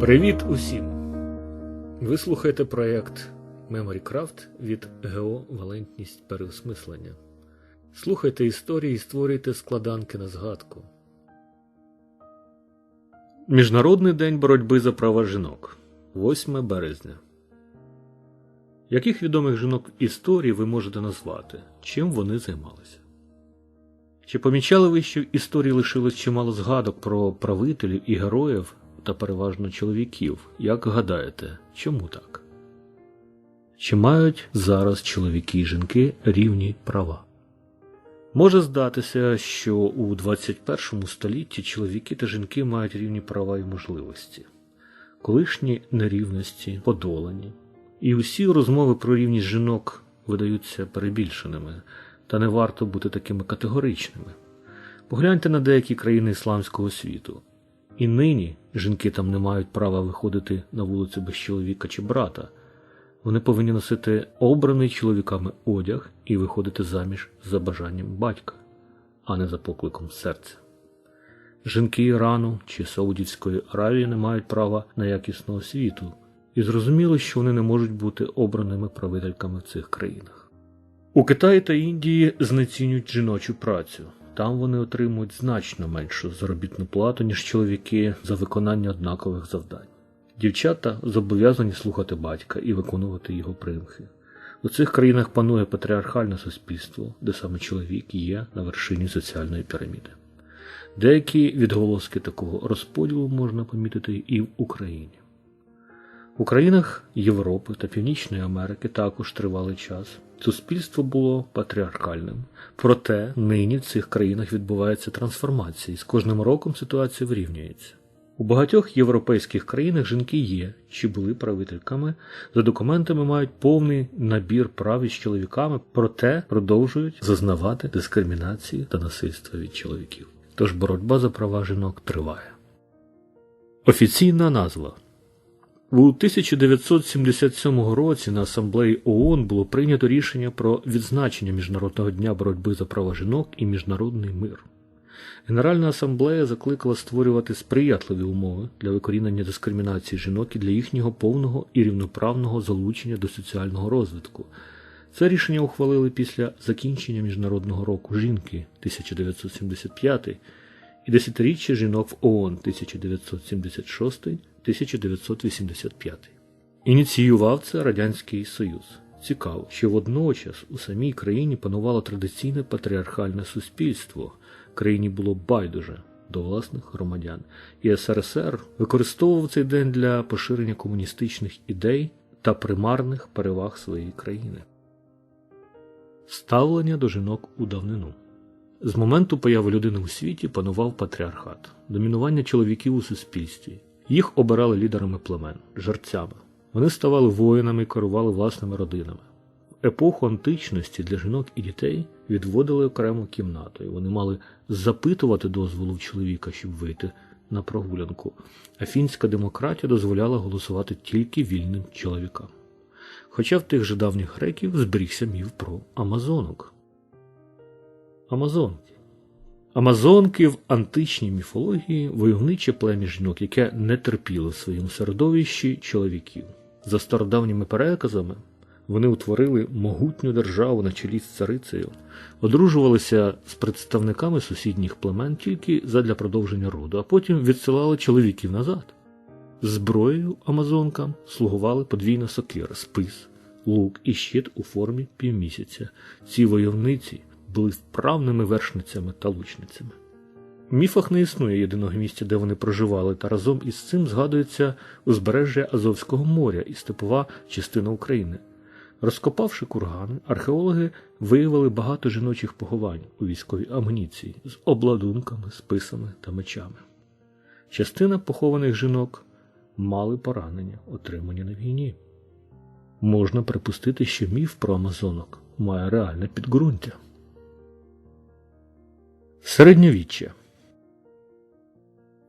Привіт усім! Ви слухаєте проєкт MemoryCraft від ГО Валентність переосмислення. Слухайте історії і створюйте складанки на згадку. Міжнародний день боротьби за права жінок. 8 березня. Яких відомих жінок історії ви можете назвати? Чим вони займалися? Чи помічали ви, що в історії лишилось чимало згадок про правителів і героїв та переважно чоловіків? Як гадаєте, чому так? Чи мають зараз чоловіки і жінки рівні права? Може здатися, що у 21 столітті чоловіки та жінки мають рівні права і можливості, колишні нерівності подолані, і усі розмови про рівність жінок видаються перебільшеними, та не варто бути такими категоричними. Погляньте на деякі країни ісламського світу. І нині жінки там не мають права виходити на вулицю без чоловіка чи брата. Вони повинні носити обраний чоловіками одяг і виходити заміж за бажанням батька, а не за покликом серця. Жінки Ірану чи Саудівської Аравії не мають права на якісну освіту, і зрозуміло, що вони не можуть бути обраними правительками в цих країнах. У Китаї та Індії знецінюють жіночу працю. Там вони отримують значно меншу заробітну плату, ніж чоловіки за виконання однакових завдань. Дівчата зобов'язані слухати батька і виконувати його примхи. У цих країнах панує патріархальне суспільство, де саме чоловік є на вершині соціальної піраміди. Деякі відголоски такого розподілу можна помітити і в Україні. У країнах Європи та Північної Америки також тривалий час суспільство було патріархальним. Проте нині в цих країнах відбувається трансформація, і з кожним роком ситуація вирівнюється. У багатьох європейських країнах жінки є чи були правительками, за документами мають повний набір прав із чоловіками, проте продовжують зазнавати дискримінації та насильства від чоловіків. Тож боротьба за права жінок триває. Офіційна назва у 1977 році на асамблеї ООН було прийнято рішення про відзначення Міжнародного дня боротьби за права жінок і міжнародний мир. Генеральна асамблея закликала створювати сприятливі умови для викорінення дискримінації жінок і для їхнього повного і рівноправного залучення до соціального розвитку. Це рішення ухвалили після закінчення Міжнародного року жінки 1975 і десятиріччя жінок в ООН 1976-1985. Ініціював це Радянський Союз. Цікаво, що водночас у самій країні панувало традиційне патріархальне суспільство, країні було байдуже до власних громадян, і СРСР використовував цей день для поширення комуністичних ідей та примарних переваг своєї країни. Ставлення до жінок у давнину з моменту появи людини у світі панував патріархат, домінування чоловіків у суспільстві. Їх обирали лідерами племен, жерцями. Вони ставали воїнами і керували власними родинами. В епоху античності для жінок і дітей відводили окрему кімнату, і вони мали запитувати дозволу чоловіка, щоб вийти на прогулянку. А фінська демократія дозволяла голосувати тільки вільним чоловікам. Хоча в тих же давніх греків зберігся міф про Амазонок. Амазонки. Амазонки в античній міфології войовниче плем'я жінок, яке не терпіло в своєму середовищі чоловіків. За стародавніми переказами, вони утворили могутню державу на чолі з царицею, одружувалися з представниками сусідніх племен тільки задля продовження роду, а потім відсилали чоловіків назад. Зброєю амазонкам слугували подвійна сокира, спис, лук і щит у формі півмісяця. Ці войовниці були вправними вершницями та лучницями. В міфах не існує єдиного місця, де вони проживали, та разом із цим згадується узбережжя Азовського моря і степова частина України. Розкопавши кургани, археологи виявили багато жіночих поховань у військовій амуніції з обладунками, списами та мечами. Частина похованих жінок мали поранення, отримані на війні. Можна припустити, що міф про Амазонок має реальне підґрунтя. Середньовіччя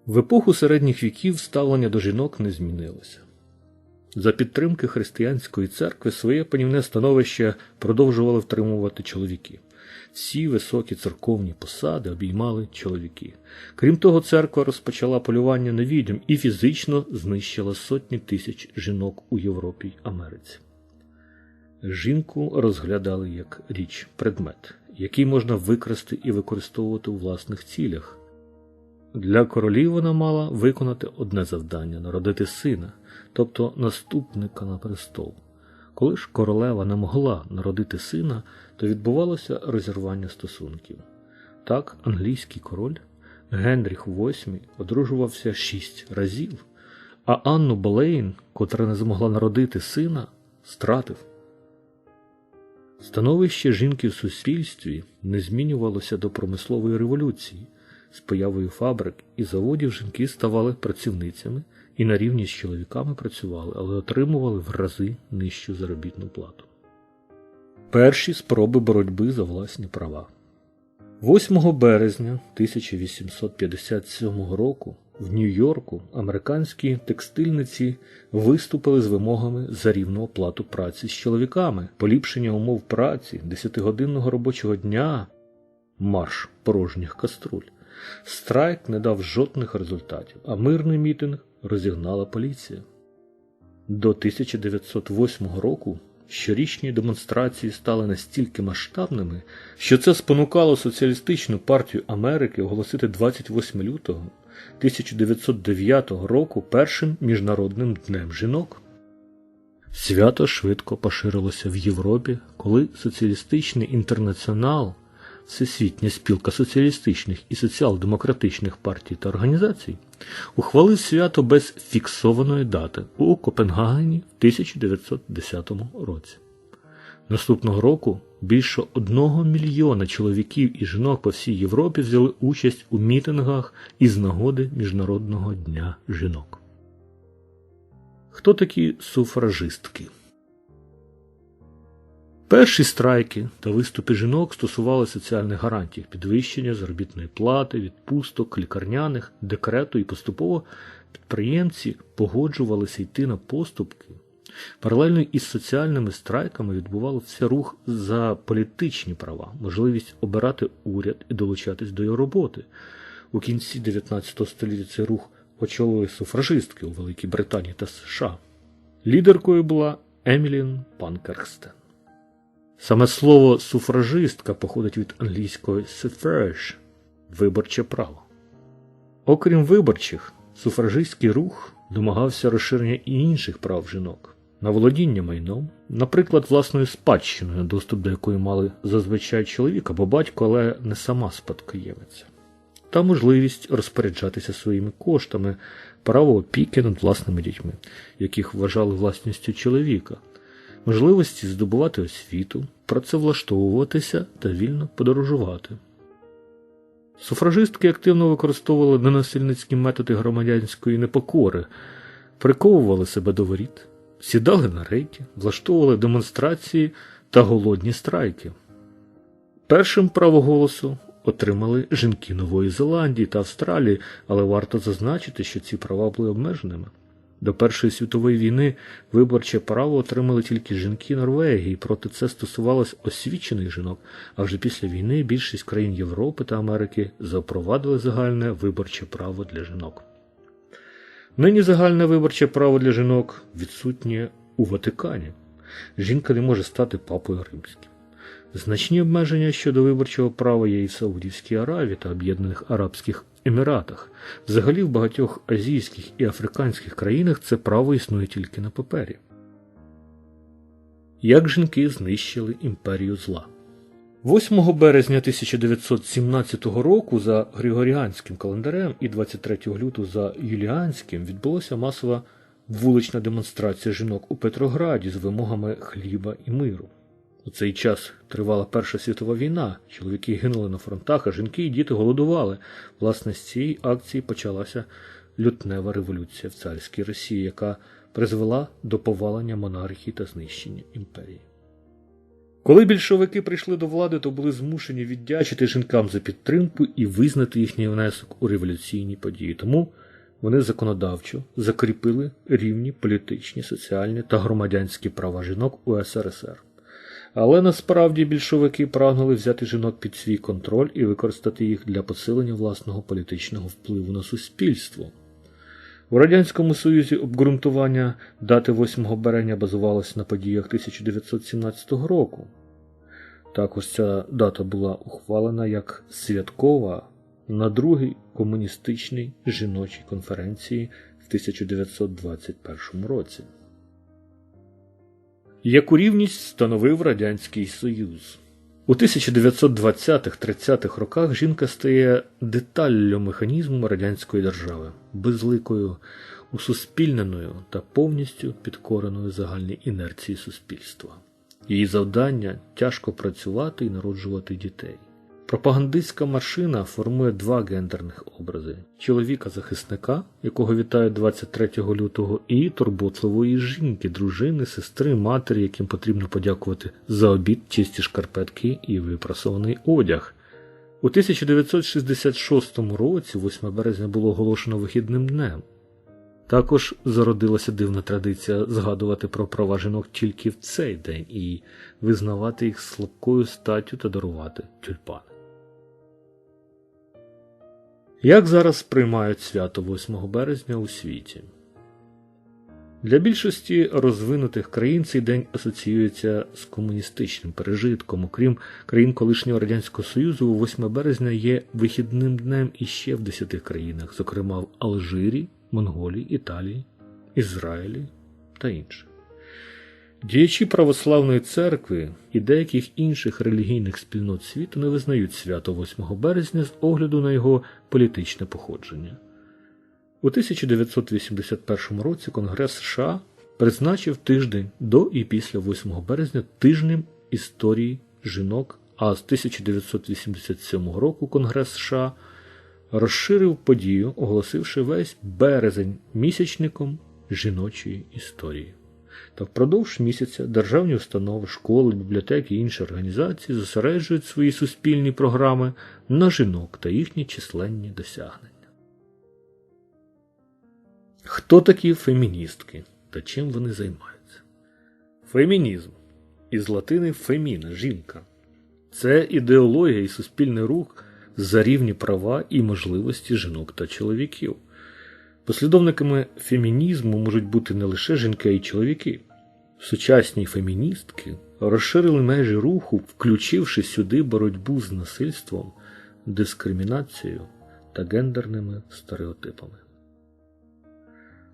В епоху середніх віків ставлення до жінок не змінилося. За підтримки християнської церкви своє панівне становище продовжували втримувати чоловіки. Всі високі церковні посади обіймали чоловіки. Крім того, церква розпочала полювання на відьом і фізично знищила сотні тисяч жінок у Європі й Америці. Жінку розглядали як річ, предмет, який можна викрасти і використовувати у власних цілях. Для королів вона мала виконати одне завдання народити сина, тобто наступника на престол. Коли ж королева не могла народити сина, то відбувалося розірвання стосунків. Так, англійський король Генріх VIII одружувався шість разів, а Анну Болейн, котра не змогла народити сина, стратив. Становище жінки в суспільстві не змінювалося до промислової революції. З появою фабрик і заводів жінки ставали працівницями і на рівні з чоловіками працювали, але отримували в рази нижчу заробітну плату. Перші спроби боротьби за власні права. 8 березня 1857 року в Нью-Йорку американські текстильниці виступили з вимогами за рівну оплату праці з чоловіками, поліпшення умов праці, 10-годинного робочого дня, марш порожніх каструль. Страйк не дав жодних результатів, а мирний мітинг розігнала поліція. До 1908 року щорічні демонстрації стали настільки масштабними, що це спонукало Соціалістичну партію Америки оголосити 28 лютого 1909 року першим міжнародним днем жінок. Свято швидко поширилося в Європі, коли соціалістичний інтернаціонал Всесвітня спілка соціалістичних і соціал-демократичних партій та організацій ухвалив свято без фіксованої дати у Копенгагені в 1910 році. Наступного року більше одного мільйона чоловіків і жінок по всій Європі взяли участь у мітингах із нагоди Міжнародного дня жінок. Хто такі суфражистки? Перші страйки та виступи жінок стосували соціальних гарантій, підвищення заробітної плати, відпусток, лікарняних, декрету і поступово підприємці погоджувалися йти на поступки. Паралельно із соціальними страйками відбувався рух за політичні права, можливість обирати уряд і долучатись до його роботи. У кінці 19 століття цей рух очолили суфражистки у Великій Британії та США. Лідеркою була Емілін Панкерстен. Саме слово суфражистка походить від англійської suffrage – виборче право. Окрім виборчих, суфражистський рух домагався розширення і інших прав жінок на володіння майном, наприклад, власною спадщиною, доступ до якої мали зазвичай чоловік або батько, але не сама спадкоємиця, та можливість розпоряджатися своїми коштами, право опіки над власними дітьми, яких вважали власністю чоловіка можливості здобувати освіту, працевлаштовуватися та вільно подорожувати. Суфражистки активно використовували ненасильницькі методи громадянської непокори, приковували себе до воріт, сідали на рейки, влаштовували демонстрації та голодні страйки. Першим право голосу отримали жінки Нової Зеландії та Австралії, але варто зазначити, що ці права були обмеженими. До Першої світової війни виборче право отримали тільки жінки Норвегії, проте це стосувалось освічених жінок, а вже після війни більшість країн Європи та Америки запровадили загальне виборче право для жінок. Нині загальне виборче право для жінок відсутнє у Ватикані. Жінка не може стати папою римським. Значні обмеження щодо виборчого права є і в Саудівській Аравії та Об'єднаних Арабських Еміратах. Взагалі в багатьох азійських і африканських країнах це право існує тільки на папері. Як жінки знищили імперію зла? 8 березня 1917 року за Григоріанським календарем і 23 лютого за Юліанським відбулася масова вулична демонстрація жінок у Петрограді з вимогами хліба і миру. У цей час тривала Перша світова війна, чоловіки гинули на фронтах, а жінки і діти голодували. Власне, з цієї акції почалася лютнева революція в царській Росії, яка призвела до повалення монархії та знищення імперії. Коли більшовики прийшли до влади, то були змушені віддячити жінкам за підтримку і визнати їхній внесок у революційні події. Тому вони законодавчо закріпили рівні політичні, соціальні та громадянські права жінок у СРСР. Але насправді більшовики прагнули взяти жінок під свій контроль і використати їх для посилення власного політичного впливу на суспільство. У Радянському Союзі обґрунтування дати 8 березня базувалося на подіях 1917 року. Також ця дата була ухвалена як святкова на другій комуністичній жіночій конференції в 1921 році. Яку рівність встановив Радянський Союз? У 1920-30-х роках жінка стає деталлю механізму радянської держави, безликою, усуспільненою та повністю підкореною загальній інерції суспільства. Її завдання тяжко працювати і народжувати дітей. Пропагандистська машина формує два гендерних образи: чоловіка-захисника, якого вітають 23 лютого, і турботливої жінки, дружини, сестри, матері, яким потрібно подякувати за обід, чисті шкарпетки і випрасований одяг. У 1966 році, 8 березня, було оголошено вихідним днем. Також зародилася дивна традиція згадувати про права жінок тільки в цей день і визнавати їх слабкою статтю та дарувати тюльпани. Як зараз сприймають свято 8 березня у світі? Для більшості розвинутих країн цей день асоціюється з комуністичним пережитком. Окрім країн колишнього Радянського Союзу, 8 березня є вихідним днем іще в 10 країнах, зокрема в Алжирі, Монголії, Італії, Ізраїлі та інших. Діячі православної церкви і деяких інших релігійних спільнот світу не визнають свято 8 березня з огляду на його політичне походження. У 1981 році Конгрес США призначив тиждень до і після 8 березня тижнем історії жінок, а з 1987 року Конгрес США розширив подію, оголосивши весь березень місячником жіночої історії. Та впродовж місяця державні установи, школи, бібліотеки і інші організації зосереджують свої суспільні програми на жінок та їхні численні досягнення. Хто такі феміністки та чим вони займаються? Фемінізм із латини феміна жінка. Це ідеологія і суспільний рух за рівні права і можливості жінок та чоловіків. Послідовниками фемінізму можуть бути не лише жінки, а й чоловіки. Сучасні феміністки розширили межі руху, включивши сюди боротьбу з насильством, дискримінацією та гендерними стереотипами.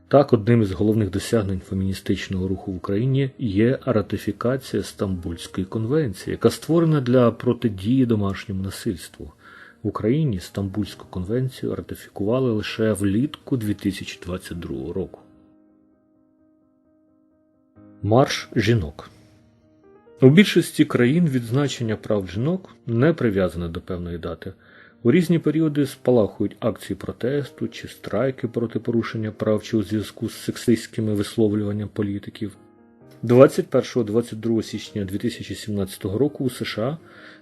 Так, одним із головних досягнень феміністичного руху в Україні є ратифікація Стамбульської конвенції, яка створена для протидії домашньому насильству. В Україні Стамбульську конвенцію ратифікували лише влітку 2022 року. Марш жінок у більшості країн відзначення прав жінок не прив'язане до певної дати. У різні періоди спалахують акції протесту чи страйки проти порушення прав чи у зв'язку з сексистськими висловлюванням політиків. 21-22 січня 2017 року у США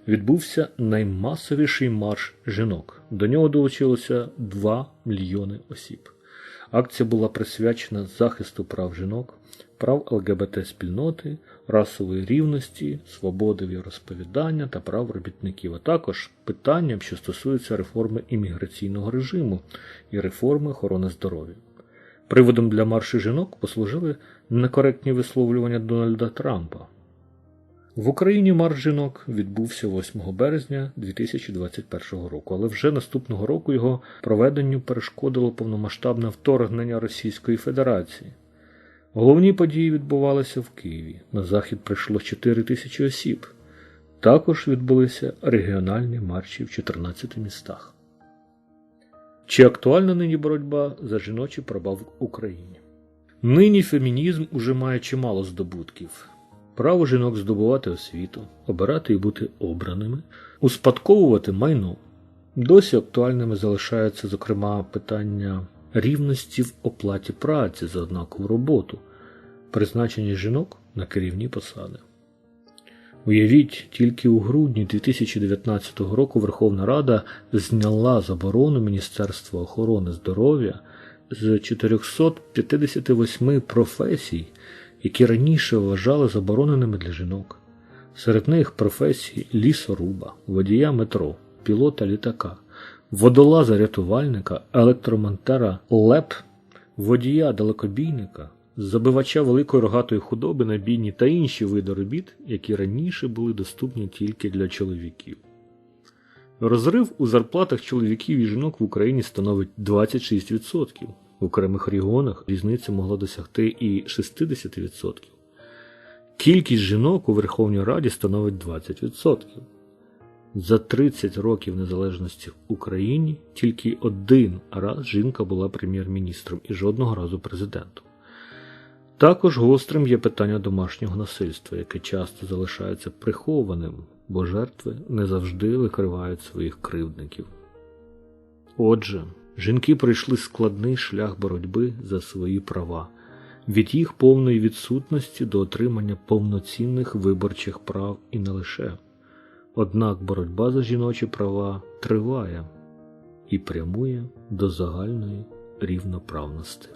відбувся наймасовіший марш жінок. До нього долучилося 2 мільйони осіб. Акція була присвячена захисту прав жінок, прав ЛГБТ-спільноти, расової рівності, свободи віросповідання та прав робітників, а також питанням, що стосуються реформи імміграційного режиму і реформи охорони здоров'я. Приводом для маршу жінок послужили некоректні висловлювання Дональда Трампа. В Україні марш жінок відбувся 8 березня 2021 року, але вже наступного року його проведенню перешкодило повномасштабне вторгнення Російської Федерації. Головні події відбувалися в Києві. На захід прийшло 4 тисячі осіб. Також відбулися регіональні марші в 14 містах. Чи актуальна нині боротьба за жіночі права в Україні? Нині фемінізм уже має чимало здобутків. Право жінок здобувати освіту, обирати і бути обраними, успадковувати майно. Досі актуальними залишаються, зокрема, питання рівності в оплаті праці за однакову роботу, призначення жінок на керівні посади. Уявіть, тільки у грудні 2019 року Верховна Рада зняла заборону Міністерства охорони здоров'я з 458 професій, які раніше вважали забороненими для жінок. Серед них професії лісоруба, водія метро, пілота літака, водолаза рятувальника, електромонтера ЛЕП, водія далекобійника, забивача великої рогатої худоби на бійні та інші види робіт, які раніше були доступні тільки для чоловіків. Розрив у зарплатах чоловіків і жінок в Україні становить 26%. В окремих регіонах різниця могла досягти і 60%. Кількість жінок у Верховній Раді становить 20%. За 30 років незалежності в Україні тільки один раз жінка була прем'єр-міністром і жодного разу президентом. Також гострим є питання домашнього насильства, яке часто залишається прихованим, бо жертви не завжди викривають своїх кривдників. Отже, жінки пройшли складний шлях боротьби за свої права, від їх повної відсутності до отримання повноцінних виборчих прав і не лише. Однак боротьба за жіночі права триває і прямує до загальної рівноправності.